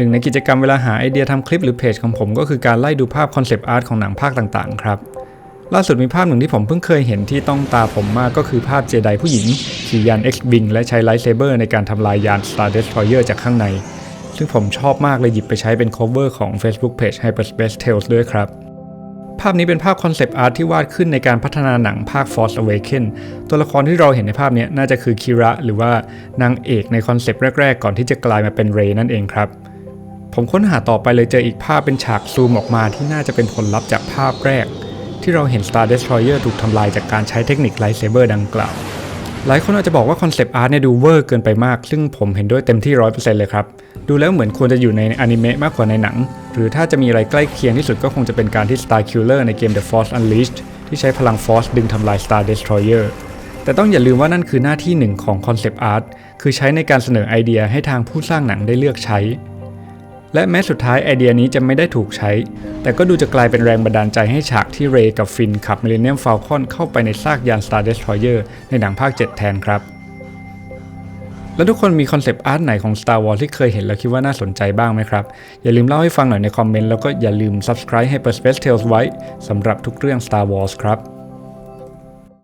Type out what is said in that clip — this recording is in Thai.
นึ่งในกิจกรรมเวลาหาไอเดียทำคลิปหรือเพจของผมก็คือการไล่ดูภาพคอนเซปต์อาร์ตของหนังภาคต่างๆ ครับ ล่าสุดมีภาพหนึ่งที่ผมเพิ่งเคยเห็นที่ต้องตาผมมากก็คือภาพเจไดผู้หญิงขี่ยาน X-Wing และใช้ไลท์เซเบอร์ในการทำลายยาน Star Destroyer จากข้างใน ซึ่งผมชอบมากเลยหยิบไปใช้เป็น cover ของ Facebook Page Hyperspace Tales ด้วยครับภาพนี้เป็นภาพคอนเซปต์อาร์ตที่วาดขึ้นในการพัฒนาหนังภาค Force Awakens ตัวละครที่เราเห็นในภาพนี้น่าจะคือคิระหรือว่านางเอกในคอนเซปต์แรก ๆ ก่อนที่จะกลายมาเป็นเรนั่นเองครับ ผมค้นหาต่อไปเลยเจออีกภาพเป็นฉากซูมออกมาที่น่าจะเป็นผลลัพธ์จากภาพแรก ที่เราเห็น Star Destroyer ถูกทำลายจากการใช้เทคนิคไลท์เซเบอร์ดังกล่าว หลายคนอาจจะบอกว่าคอนเซปต์อาร์ตเนี่ยดูเวอร์เกินไปมาก ซึ่งผมเห็นด้วยเต็มที่ 100%เลยครับ ดูแล้วเหมือนควรจะอยู่ในอนิเมะมากกว่าในหนัง หรือถ้าจะมีอะไรใกล้เคียงที่สุดก็คงจะเป็นการที่ Star Killer ในเกม The Force Unleashed ที่ใช้พลัง Force ดึงทำลาย Star Destroyer แต่ต้องอย่าลืมว่านั่นคือหน้าที่หนึ่งของคอนเซปต์อาร์ตคือใช้ในการเสนอไอเดียให้ทางผู้สร้างหนังได้เลือกใช้ และแม้สุดท้ายไอเดียนี้จะไม่ได้ถูกใช้ แต่ก็ดูจะกลายเป็นแรงบันดาลใจให้ฉากที่เรย์กับฟินขับ Millennium Falcon เข้าไปในซากยาน Star Destroyer ในหนังภาค 7 แทนครับ แล้วทุกคนมีคอนเซปต์อาร์ตไหนของ Star Wars ที่เคยเห็นแล้วคิดว่าน่าสนใจบ้างไหมครับ อย่าลืมเล่าให้ฟังหน่อยในคอมเมนต์แล้วก็อย่าลืม subscribe ให้ Perspace Tales ไว้สำหรับทุกเรื่อง Star Wars ครับ